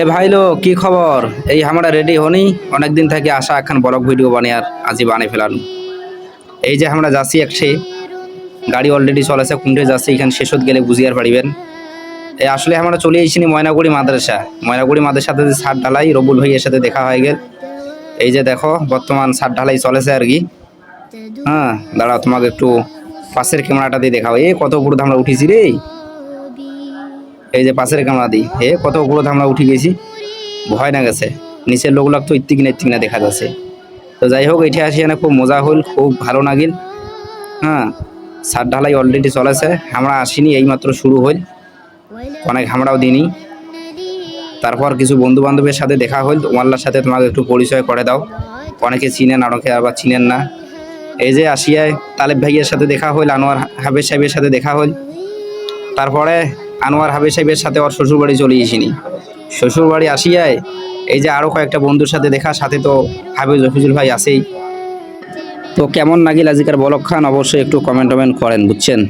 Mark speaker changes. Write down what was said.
Speaker 1: এ ভাইলো কি খবর? এই আমরা রেডি হনি? অনেকদিন থেকে আসা এখন ব্লগ ভিডিও বানিয়ে আজি বানিয়ে ফেলানো। এই যে আমরা যাচ্ছি একসে, গাড়ি অলরেডি চলেছে কুন্ডে যাচ্ছি, এখানে শেষত গেলে বুঝিয়ার পারিবেন। এই আসলে আমরা চলে এসেছি ময়নাগুড়ি মাদ্রাসা। ময়নাগুড়ি মাদ্রাসাতে যে ছাদ ঢালাই, রবুল ভাইয়ের সাথে দেখা হয়ে গেল। এই যে দেখো, বর্তমান ছাদ ঢালাই চলেছে আর কি। হ্যাঁ দাঁড়াও, তোমাকে একটু পাশের ক্যামেরাটা দিয়ে দেখাও। এ কত উপরে আমরা উঠেছি রে। এই যে পাশের ক্যামেরা দিই হে কত উপরে আমরা উঠে গেছি, ভয় না গেছে। নিচের লোকগুলো তো ইত্তিক না ইত্তিক না দেখা যাচ্ছে। তো যাই হোক, এটি আসি এনে খুব মজা হল, খুব ভালো লাগিল হ্যাঁ ছাদ ঢালাই অলরেডি চলেছে, আমরা আসিনি, এইমাত্র শুরু হইল অনেক আমরাও দিইনি। তারপর কিছু বন্ধু বান্ধবের সাথে দেখা হইল তোমার সাথে তোমাকে একটু পরিচয় করে দাও। অনেকে চিনেন, অনেকে আবার চিনেন না। এই যে আসিয়ায় তালেব ভাইয়ের সাথে দেখা হইল আনোয়ার হাবেজ সাহেবের সাথে দেখা হইল তারপরে আনোয়ার হাবিব সাহেবের সাথে ওর শ্বশুরবাড়ি চলে এসিনি শ্বশুরবাড়ি আসিয়ায় এই যে আরও কয়েকটা বন্ধুর সাথে দেখা সাথে তো হাবিজ রফিজুল ভাই আসেই তো কেমন নাগিল আজিকার বলক খান? অবশ্যই একটু কমেন্ট টমেন্ট করেন, বুঝছেন?